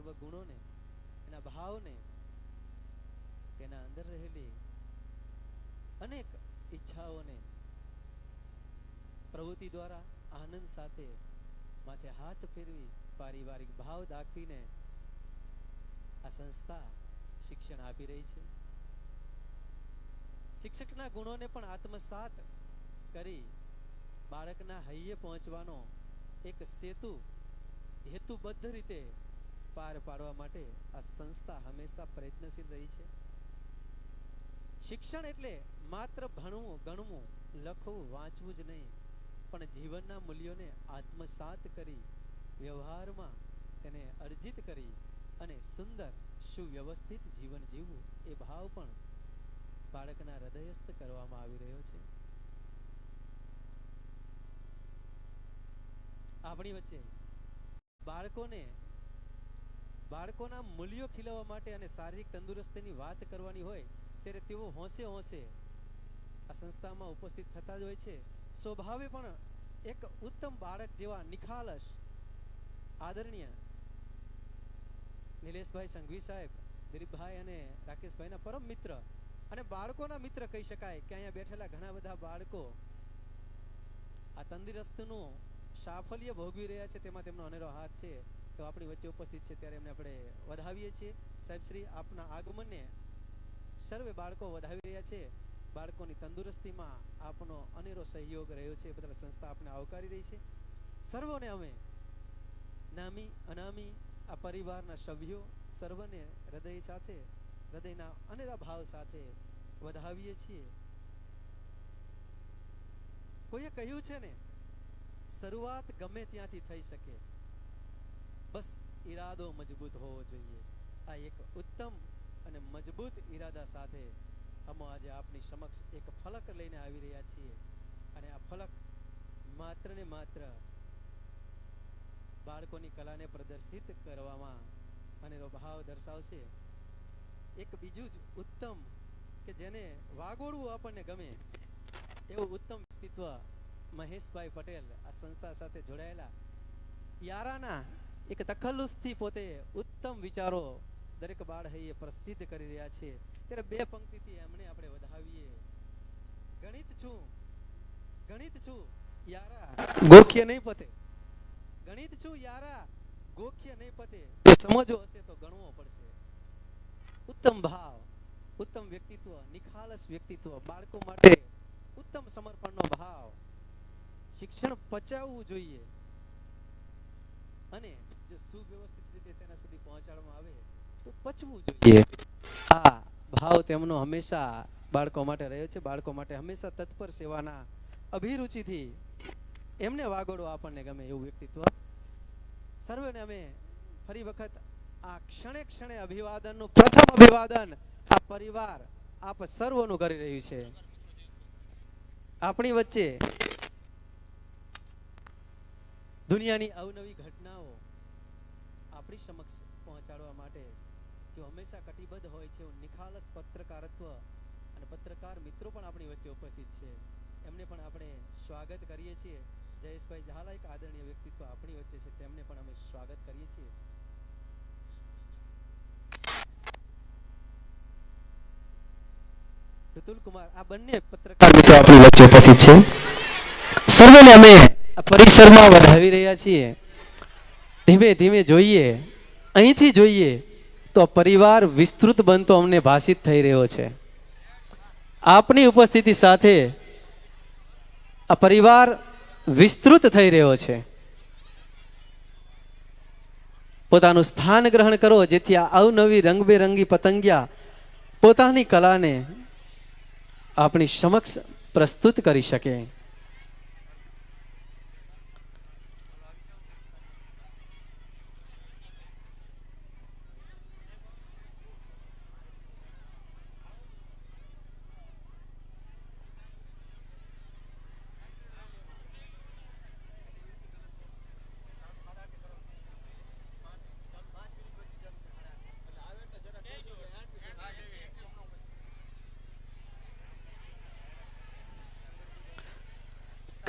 સર્વ ગુણોને એના ભાવને તેના અંદર રહેલી અનેક ઈચ્છાઓને પ્રવૃત્તિ દ્વારા આનંદ સાથે માથે હાથ ફેરવી, પારિવારિક ભાવ દાખવીને આ સંસ્થા શિક્ષણ આપી રહી છે. શિક્ષકના ગુણોને પણ આત્મસાત કરી બાળકના હૈયે પહોંચવાનો એક સેતુ હેતુબદ્ધ રીતે પાર પાડવા માટે આ સંસ્થા હંમેશા પ્રયત્નશીલ રહી છે. શિક્ષણ એટલે માત્ર ભણવું, ગણવું, લખવું, વાંચવું જ નહીં, પણ જીવનના મૂલ્યોને આત્મસાત કરી, વ્યવહારમાં તેને અર્જિત કરી અને સુંદર, સુવ્યવસ્થિત જીવન જીવવું એ ભાવ પણ બાળકના હૃદયસ્થ કરવામાં આવી રહ્યો છે. આપણી વચ્ચે બાળકોને બાળકોના મૂલ્યો ખીલવવા માટે અને શારીરિક તંદુરસ્તીની વાત કરવાની હોય, ત્યારે તેઓ હોંશે હોંશે આ સંસ્થામાં ઉપસ્થિત થતા જ હોય છે. સ્વભાવે પણ એક ઉત્તમ બાળક જેવા નિખાલસ, આદરણીય નિલેશભાઈ સંઘવી સાહેબ, દિલીપભાઈ અને રાકેશભાઈના પરમ મિત્ર અને બાળકોના મિત્ર કહી શકાય કે અહીંયા બેઠેલા ઘણા બધા બાળકો આ તંદુરસ્તનું સાફલ્ય ભોગવી રહ્યા છે. તેમાં તેમનો અનેરો હાથ છે. તો આપણી વચ્ચે ઉપસ્થિત છે ત્યારે એમને આપણે વધાવીએ છીએ. સાહેબ શ્રી, આપના આગમનને સર્વે બાળકો વધાવી રહ્યા છે. બાળકોની તંદુરસ્તીમાં આપનો અનેરો સહયોગ રહ્યો છે. બધા સંસ્થા આપને આવકારી રહી છે. સર્વોને અમે નામી, અનામી આ પરિવારના સભ્યો સર્વને હૃદય સાથે, હૃદયના અનેરા ભાવ સાથે વધાવીએ છીએ. કોઈએ કહ્યું છે ને, શરૂઆત ગમે ત્યાંથી થઈ શકે. બસ ઈરાદો મજબૂત હોવો જોઈએ. આ એક ઉત્તમ અને મજબૂત ઈરાદા સાથે અમે આજે આપની સમક્ષ એક ફલક લઈને આવી રહ્યા છીએ. અને આ ફલક માત્ર ને માત્ર બાળકોની કલાને પ્રદર્શિત કરવામાં અનેરો ભાવ દર્શાવશે. એક બીજું જ ઉત્તમ કે જેને વાગોળવું આપણને ગમે એવું ઉત્તમ વ્યક્તિત્વ મહેશભાઈ પટેલ આ સંસ્થા સાથે જોડાયેલા યારાના એક તખલ્લુસથી પોતે ઉત્તમ વિચારો દરેક બાળ હૈયે પ્રસિદ્ધ કરી રહ્યા છે. ત્યારે બે પંક્તિથી એમને આપણે વધાવીએ. ગણિત છું. ગણિત છું. યારા. ગોખ્ય નહીં પતે. ગણિત છું, યારા. ગોખ્ય નહીં પતે. સમજો હશે તો ગણવો પડશે. ઉત્તમ ભાવ, ઉત્તમ વ્યક્તિત્વ, નિખાલસ વ્યક્તિત્વ, બાળકો માટે ઉત્તમ સમર્પણનો ભાવ. શિક્ષણ પચાવવું જોઈએ. અને જો સુવ્યવસ્થિત રીતે તેના સુધી પહોંચાડવામાં આવે તો પચવું જોઈએ. આ ભાવ તેમનો હંમેશા બાળકો માટે રહ્યો છે. બાળકો માટે હંમેશા તત્પર સેવાના અભિરુચિથી એમને વાગોડો આપણને ગમે એવું વ્યક્તિત્વ. સર્વેને અમે ફરી વખત આ ક્ષણે ક્ષણે અભિવાદનનું પ્રથમ અભિવાદન આ પરિવાર આપ સર્વનું કરી રહ્યું છે. આપણી વચ્ચે દુનિયાની અવનવી ઘટનાઓ આપણી સમક્ષ પહોંચાડવા માટે જો હંમેશા કટિબદ્ધ હોય છે નિખાલસ પત્રકારત્વ અને પત્રકાર મિત્રો પણ આપણી વચ્ચે ઉપસ્થિત છે. એમને પણ આપણે સ્વાગત કરીએ છીએ. જયેશભાઈ ઝાલા એક આદરણીય વ્યક્તિત્વ આપણી વચ્ચે છે. તેમને પણ અમે સ્વાગત કરીએ છીએ. ઋતુલ કુમાર, આ બંને પત્રકાર આપણી વચ્ચે ઉપસ્થિત છે. સર્વેને અમે પરિસરમાં વધાવી રહ્યા છીએ. ધીમે ધીમે જોઈએ, અહીંથી જોઈએ, તો પરિવાર વિસ્તૃત બનતો અમને ભાષિત થઈ રહ્યો છે. આપની ઉપસ્થિતિ સાથે આ પરિવાર વિસ્તૃત થઈ રહ્યો છે. પોતાનું સ્થાન ગ્રહણ કરો, જેથી આ અવનવી રંગબેરંગી પતંગિયા પોતાની કલાને આપણી સમક્ષ પ્રસ્તુત કરી શકે.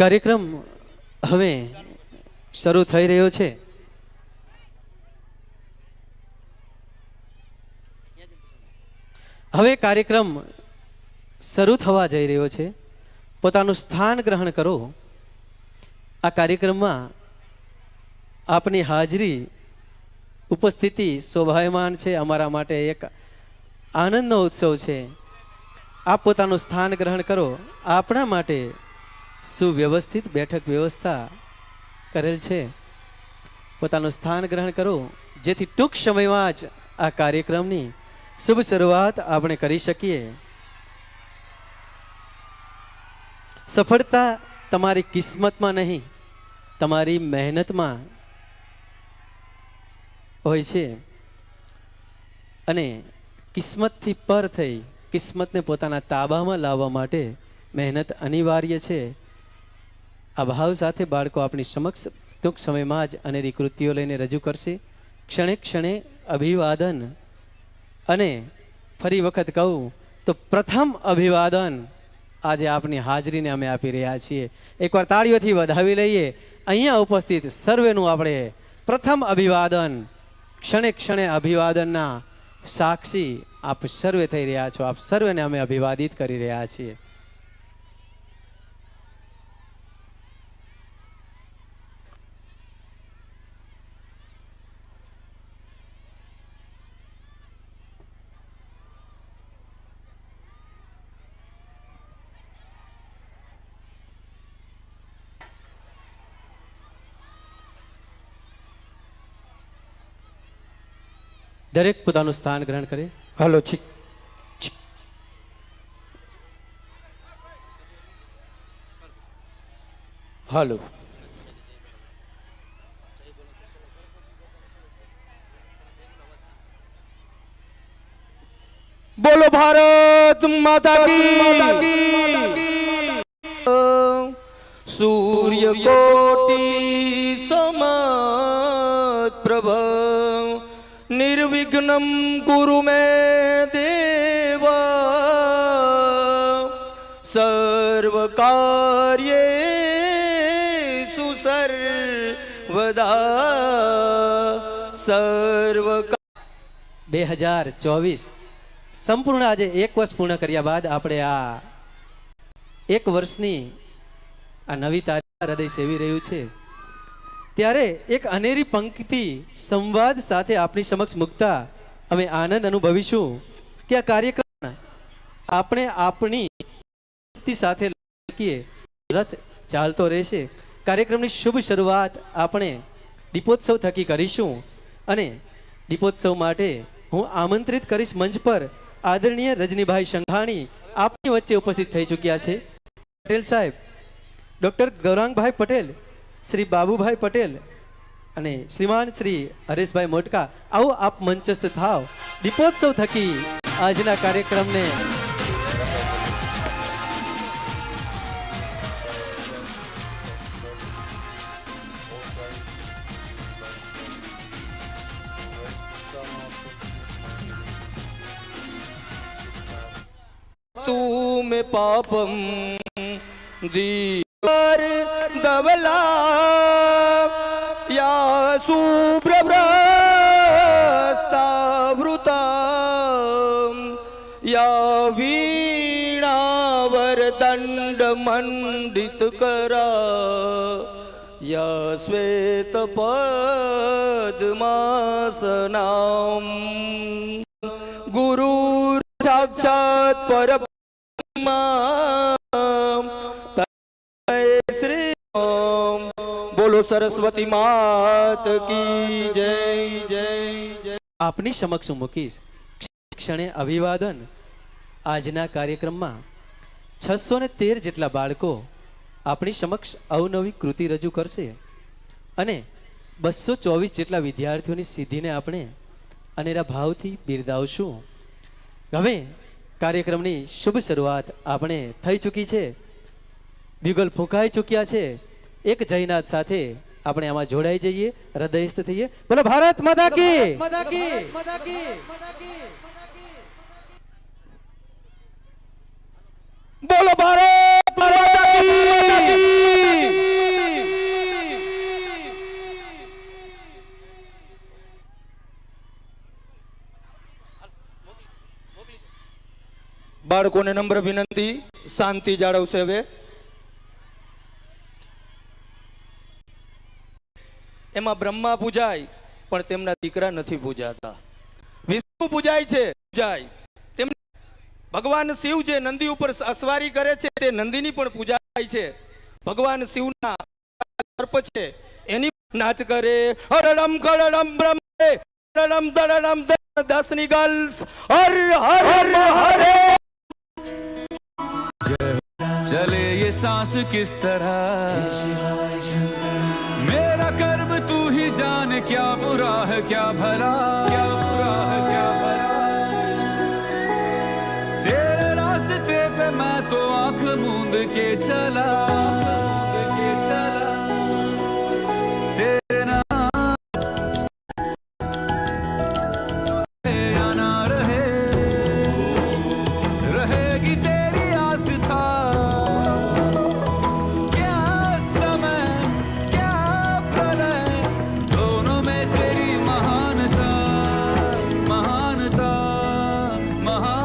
કાર્યક્રમ હવે શરૂ થઈ રહ્યો છે. હવે કાર્યક્રમ શરૂ થવા જઈ રહ્યો છે. પોતાનું સ્થાન ગ્રહણ કરો. આ કાર્યક્રમમાં આપની હાજરી, ઉપસ્થિતિ શોભાયમાન છે. અમારા માટે એક આનંદનો ઉત્સવ છે. આપ પોતાનું સ્થાન ગ્રહણ કરો. આપણા માટે સુવ્યવસ્થિત બેઠક વ્યવસ્થા કરેલ છે. પોતાનું સ્થાન ગ્રહણ કરો. જેથી ટૂંક સમયમાં જ આ કાર્યક્રમની શુભ શરૂઆત આપણે કરી શકીએ. સફળતા તમારી કિસ્મતમાં નહીં, તમારી મહેનતમાં હોય છે. અને કિસ્મતથી પર થઈ, કિસ્મતને પોતાના તાબામાં લાવવા માટે મહેનત અનિવાર્ય છે. આ ભાવ સાથે બાળકો આપણી સમક્ષ ટૂંક સમયમાં જ અનેરી કૃતિઓ લઈને રજૂ કરશે. ક્ષણે ક્ષણે અભિવાદન. અને ફરી વખત કહું તો પ્રથમ અભિવાદન આજે આપની હાજરીને અમે આપી રહ્યા છીએ. એકવાર તાળીઓથી વધાવી લઈએ. અહીંયા ઉપસ્થિત સર્વેનું આપણે પ્રથમ અભિવાદન. ક્ષણે ક્ષણે અભિવાદનના સાક્ષી આપ સર્વે થઈ રહ્યા છો. આપ સર્વેને અમે અભિવાદિત કરી રહ્યા છીએ. દરેક પોતાનું સ્થાન ગ્રહણ કરે. હલો છીક. હલો. બોલો ભારત માતા કી. સૂર્ય કોટી નિર્વિઘ્નમ કુરુ મે દેવ સર્વ કાર્યેષુ સર્વદા સર્વ બે હજાર ચોવીસ સંપૂર્ણ આજે એક વર્ષ પૂર્ણ કર્યા બાદ આપણે આ એક વર્ષની આ નવી તારીખ હૃદય સેવી રહ્યું છે. ત્યારે એક અનેરી પંક્તિ સંવાદ સાથે આપણી સમક્ષ મૂકતા અમે આનંદ અનુભવીશું કે આ કાર્યક્રમ આપણે આપણી શક્તિ સાથે લખીએ રથ ચાલતો રહેશે. કાર્યક્રમની શુભ શરૂઆત આપણે દીપોત્સવ થકી કરીશું અને દીપોત્સવ માટે હું આમંત્રિત કરીશ મંચ પર આદરણીય રજનીભાઈ સંઘાણી. આપની વચ્ચે ઉપસ્થિત થઈ ચૂક્યા છે. પટેલ સાહેબ, ડૉક્ટર ગૌરાંગભાઈ પટેલ શ્રી બાબુભાઈ પટેલ અને શ્રીમાન શ્રી હરેશભાઈ મોટકા, આવો આપ મંચસ્થ થાવ. દીપોત્સવ થકી આજના કાર્યક્રમને તું મેં પાપમ દી ધવલા યા સુપ્રભ્રસ્તાવૃતા યા વીણાવર દંડ મંડિત કરા યા શ્વેત પદ્માસનામ ગુરુ સાક્ષાત પર સરસ્વતી માત કી જય જય જય. આપની સમક્ષ હું મૂકીશ. ક્ષણે અભિવાદન. આજના કાર્યક્રમમાં છસો ને તેર જેટલા બાળકો આપણી સમક્ષ અવનવી કૃતિ રજૂ કરશે અને બસો ચોવીસ જેટલા વિદ્યાર્થીઓની સિદ્ધિને આપણે અનેરા ભાવથી બિરદાવશું. હવે કાર્યક્રમની શુભ શરૂઆત આપણે થઈ ચૂકી છે. બ્યુગલ ફૂંકાઈ ચૂક્યા છે. એક જયનાથ સાથે આપણે આમાં જોડાઈ જઈએ હૃદયસ્થ થઈએ. બોલો ભારત માતા કી! બોલો ભારત માતા કી! બાળકોને નમ્ર વિનંતી શાંતિ જાળવશે હવે. એમાં બ્રહ્મા પૂજાય, પણ તેમના દીકરા નથી પૂજાતા. વિષ્ણુ પૂજાય છે, પૂજાય. ભગવાન શિવ જે નંદી ઉપર અસવારી કરે છે, તે નંદીની પણ પૂજા થાય છે. ભગવાન શિવના સર્પ છે, એની નાચ કરે. હરડમ ખરડમ બ્રહ્મ રડમ દડમ દસની ગર્લ્સ હર હર હર, હરે. ચલે યે સાસ કિસ તરહ कर्म तू ही जाने क्या बुरा है क्या भला क्या बुरा है क्या भला तेरे रास्ते पे मैं तो आंख मूंद के चला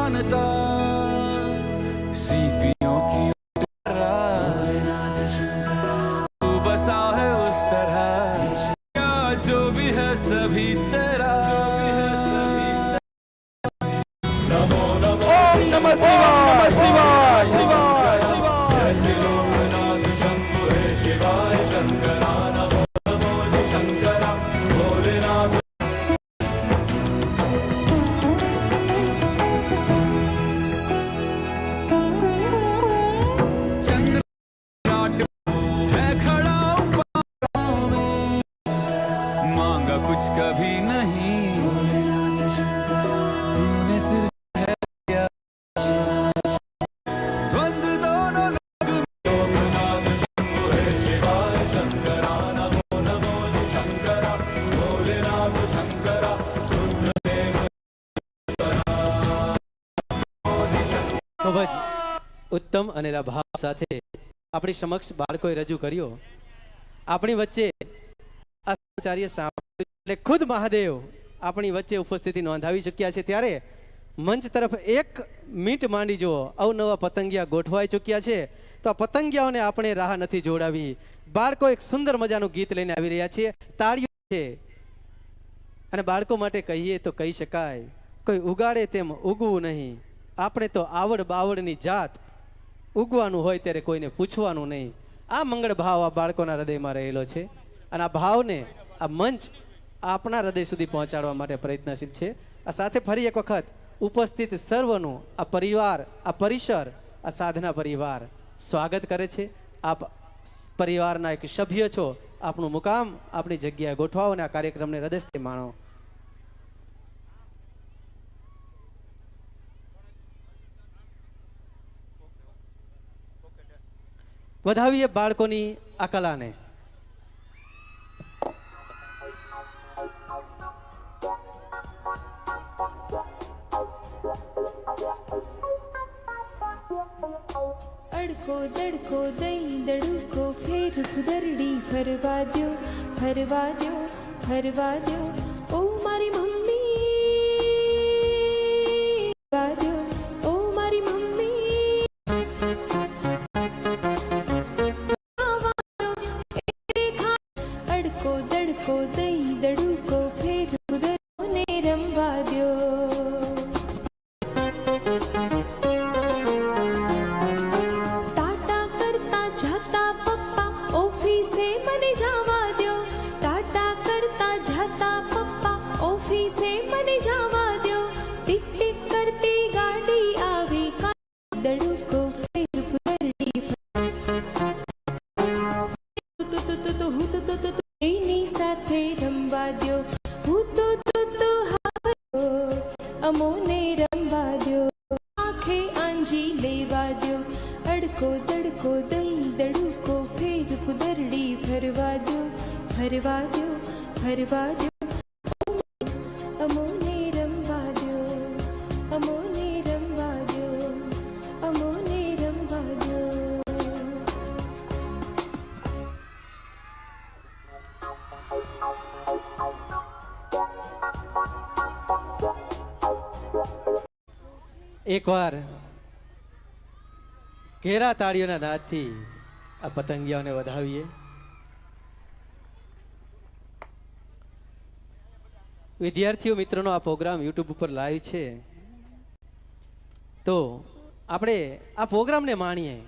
Canada. कुछ कभी नहीं तूने सिर्फ है दिया द्वंद्व दोनों लोग ખૂબ જ ઉત્તમ અને એના ભાવ સાથે આપણી સમક્ષ બાળકોએ રજૂ કર્યો આપણી વચ્ચે આચાર્ય સાંભળ્યું એટલે ખુદ મહાદેવ આપણી વચ્ચે ઉપસ્થિતિ નોંધાવી ચૂક્યા છે. ત્યારે મંચ તરફ એક મીટ માંડી જુઓ. અવનવા પતંગિયા ગોઠવાઈ ચૂક્યા છે. તો આ પતંગિયાઓને આપણે રાહ નથી જોડાવી. બાળકો એક સુંદર મજાનું ગીત લઈને આવી રહ્યા છે તાળીઓ છે. અને બાળકો માટે કહીએ તો કહી શકાય, કોઈ ઉગાડે તેમ ઉગવું નહીં. આપણે તો આવડ બાવડની જાત. ઉગવાનું હોય ત્યારે કોઈને પૂછવાનું નહીં. આ મંગળ ભાવ આ બાળકોના હૃદયમાં રહેલો છે. અને આ ભાવને, આ મંચ આપણા હૃદય સુધી પહોંચાડવા માટે પ્રયત્નશીલ છે. આ સાથે ફરી એક વખત ઉપસ્થિત સર્વનું, આ પરિવાર, આ પરિસર, આ સાધના પરિવાર સ્વાગત કરે છે. આપ પરિવારના એક સભ્ય છો. આપનું મુકામ આપણી જગ્યાએ ગોઠવાઓ અને આ કાર્યક્રમને હૃદયથી માણો. વધાવીએ બાળકોની આ કલાને. દઈ દડુકો ફેર કુદરડી ફરવા દો ફરવા દો ફરવા દો ઓ મારી મમ્મી ફરવા ઓ મારી મમ્મી. અડકો દડકો દઈ દડુકો ફેર કુદરકોને રમવા દ્યો દડકો દઈ દડુકો ફેર કુદરડી ફરવા દો ફરવા દો ફરવા દો અમોને રમવા દ્યો અમોને રમવા દ્યો અમોને રમવા દ્યો એકવાર ઘેરા તાળીઓના નાદથી આ પતંગિયાઓને વધાવીએ. વિદ્યાર્થીઓ, મિત્રોનો આ પ્રોગ્રામ યુટ્યુબ ઉપર લાઈવ છે. તો આપણે આ પ્રોગ્રામને માણીએ.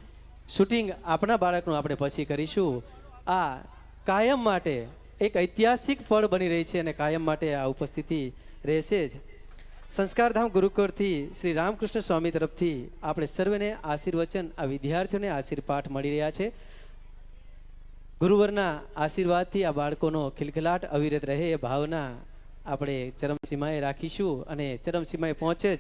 શૂટિંગ આપણા બાળકનું આપણે પછી કરીશું. આ કાયમ માટે એક ઐતિહાસિક પળ બની રહી છે અને કાયમ માટે આ ઉપસ્થિતિ રહેશે જ. સંસ્કારધામ ગુરુકુળથી શ્રી રામકૃષ્ણ સ્વામી તરફથી આપણે સર્વેને આશીર્વચન, આ વિદ્યાર્થીઓને આશીર્પાઠ મળી રહ્યા છે. ગુરુવરના આશીર્વાદથી આ બાળકોનો ખિલખિલાટ અવિરત રહે એ ભાવના આપણે ચરમસીમાએ રાખીશું અને ચરમસીમાએ પહોંચે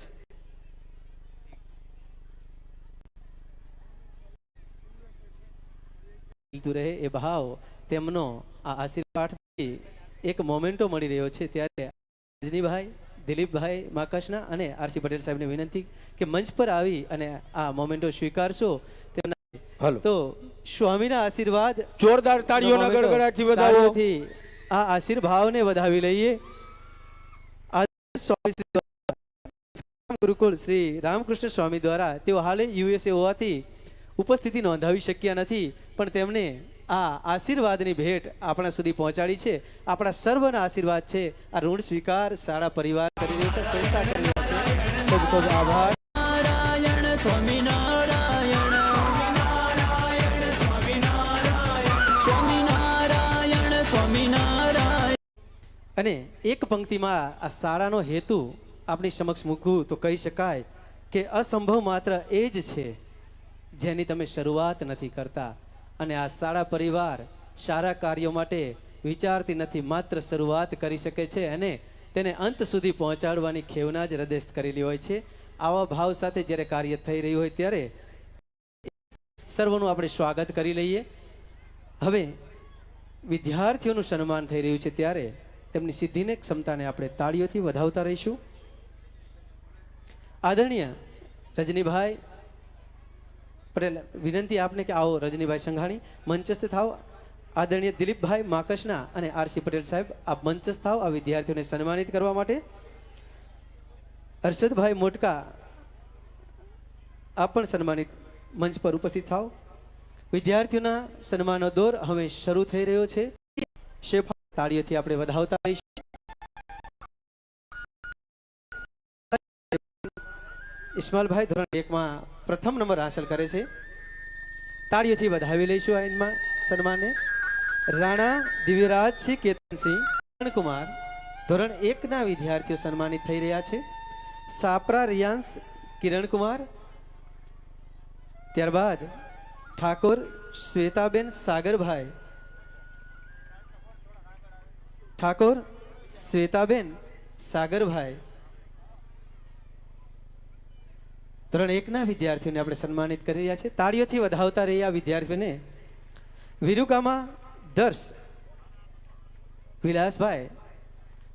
જ રહે એ ભાવ તેમનો આ આશીર્વાદથી એક મોમેન્ટો મળી રહ્યો છે. ત્યારે રજનીભાઈ દિલીપભાઈ માકસના અને આરસી પટેલ સાહેબને વિનંતી કે મંચ પર આવી અને આ મોમેન્ટો સ્વીકારશો તેમના તો સ્વામીના આશીર્વાદ જોરદાર તાળીઓના ગડગડાટથી વધાવો. આ આશીર્ભાવને વધાવી લઈએ. સ્વામી શ્રી રામકૃષ્ણ સ્વામી દ્વારા તેઓ હાલે યુએસએ હોવાથી ઉપસ્થિતિ નોંધાવી શક્યા નથી પણ તેમણે આ આશીર્વાદની ભેટ આપણા સુધી પહોંચાડી છે. આપણા સર્વના આશીર્વાદ છે. આ ઋણ સ્વીકાર સારા પરિવાર કરી રહ્યો છે સંસ્થા કરી રહ્યો છે. ખૂબ ખૂબ આભાર. અને એક પંક્તિમાં આ શાળાનો હેતુ આપણી સમક્ષ મૂકવું તો કહી શકાય કે અસંભવ માત્ર એ જ છે જેની તમે શરૂઆત નથી કરતા. અને આ શાળા પરિવાર સારા કાર્યો માટે વિચારતી નથી, માત્ર શરૂઆત કરી શકે છે અને તેને અંત સુધી પહોંચાડવાની ખેવના જ હૃદયસ્થ કરેલી હોય છે. આવા ભાવ સાથે જ્યારે કાર્ય થઈ રહ્યું હોય ત્યારે સર્વનું આપણે સ્વાગત કરી લઈએ. હવે વિદ્યાર્થીઓનું સન્માન થઈ રહ્યું છે ત્યારે તેમની સિદ્ધિને, ક્ષમતાને આપણે તાળીઓથી વધાવતા રહીશું. આદરણીય રજનીભાઈ પટેલ વિનંતી આપને કે આવો રજનીભાઈ સંઘાણી, મંચસ્થ થાવ. આદરણીય દિલીપભાઈ માકસના અને આરસી પટેલ સાહેબ, આપ મંચસ્થ થાવ. આ વિદ્યાર્થીઓને સન્માનિત કરવા માટે. હર્ષદભાઈ મોટકા, આપ પણ સન્માનિત મંચ પર ઉપસ્થિત થાવ. વિદ્યાર્થીઓના સન્માનનો દોર હવે શરૂ થઈ રહ્યો છે. શેફા તાળીઓથી આપણે વધાવતા ઇસ્માલભાઈ ધોરણ એકમાં પ્રથમ નંબર હાંસલ કરે છે. તાળીઓથી વધાવી લઈશું આ એમાં સન્માનને. રાણા દિવ્યરાજસિંહ કેતનસિંહ કુમાર ધોરણ એકના વિદ્યાર્થીઓ સન્માનિત થઈ રહ્યા છે. સાપરા રિયાંશ કિરણકુમાર, ત્યારબાદ ઠાકોર શ્વેતાબેન સાગરભાઈ, ઠાકોર શ્વેતાબેન સાગરભાઈ ધોરણ એકના વિદ્યાર્થીઓને આપણે સન્માનિત કરી રહ્યા છે તાળીઓથી વધાવતા રહ્યા વિદ્યાર્થીઓને વિરુકામાં દર્શ વિલાસભાઈ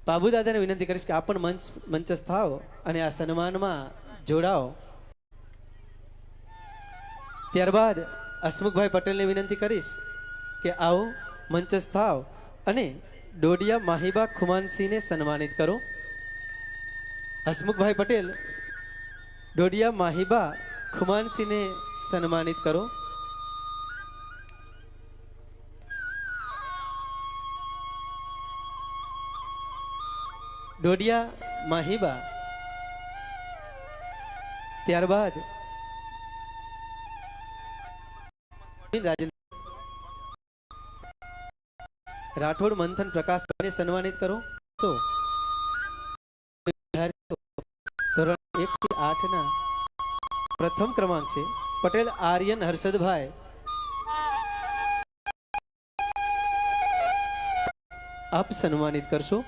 બાબુદાદાને વિનંતી કરીશ કે આપ પણ મંચ, મંચસ્થ થાવ અને આ સન્માનમાં જોડાઓ. ત્યારબાદ હસમુખભાઈ પટેલને વિનંતી કરીશ કે આવો મંચસ્થ થાવ અને ડોડિયા માહિબા ખુમાનસિંહને સન્માનિત કરો. હસમુખભાઈ પટેલ ડોડિયા માહિબા ખુમાનસિંહને સન્માનિત કરો. ડોડિયા માહિબા. ત્યારબાદ રાજેન્દ્ર રાઠોડ મંથન પ્રકાશ સન્માનિત કરો. તો પ્રથમ ક્રમાંક છે. પટેલ, આર્યન, હર્ષદભાઈ. આપ સન્માનિત કરશો.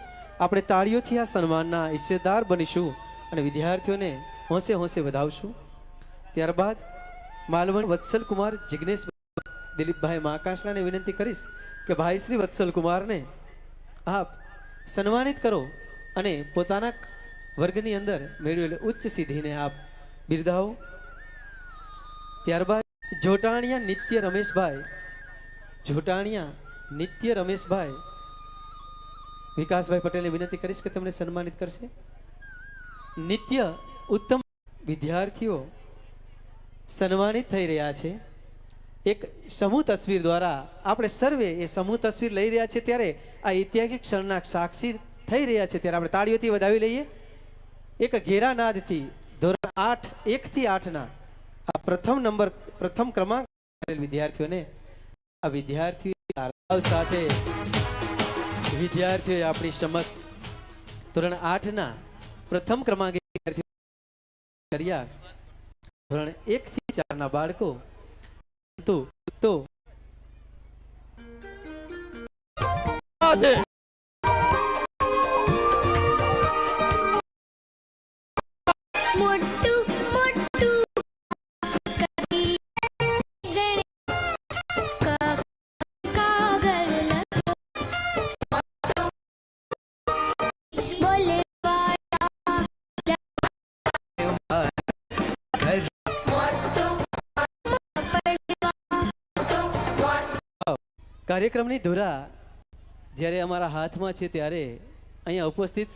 આપણે તાળીઓથી આ સન્માનના હિસ્સેદાર બનીશું અને વિદ્યાર્થીઓને હોંશે હોંશે વધાવશું. ત્યારબાદ માલવણ વત્સલ કુમાર જિગ્નેશ દિલીપભાઈ મહાકાશનાને વિનંતી કરીશ કે ભાઈ શ્રી વત્સલ કુમારને આપ સન્માનિત કરો અને પોતાના વર્ગની અંદર મેળવેલ ઉચ્ચ સિદ્ધિને આપ બિરદાવો. ત્યારબાદ જોટાણિયા નિત્ય રમેશભાઈ, જોટાણિયા નિત્ય રમેશભાઈ. વિકાસભાઈ પટેલને વિનંતી કરીશ કે તમને સન્માનિત કરશે. નિત્ય ઉત્તમ વિદ્યાર્થીઓ સન્માનિત થઈ રહ્યા છે. એક સમૂહ તસવીર દ્વારા આપણે સર્વે એ સમૂહ તસવીર લઈ રહ્યા છે ત્યારે આ ઐતિહાસિક ક્ષણના સાક્ષી થઈ રહ્યા છે ત્યારે આપણે તાળીઓથી વધાવી લઈએ. એક ઘેરાનાદથી ધોરણ આઠ એકથી આઠના પ્રથમ નંબર, પ્રથમ ક્રમાંક વિદ્યાર્થીઓને આ વિદ્યાર્થીઓ સાથે વિદ્યાર્થીઓએ આપણી સમક્ષ ધોરણ આઠના પ્રથમ ક્રમાંકે વિદ્યાર્થીઓ કર્યા. ધોરણ એક થી ચારના બાળકો તો તો. કાર્યક્રમની ધુરા જ્યારે અમારા હાથમાં છે ત્યારે અહીંયા ઉપસ્થિત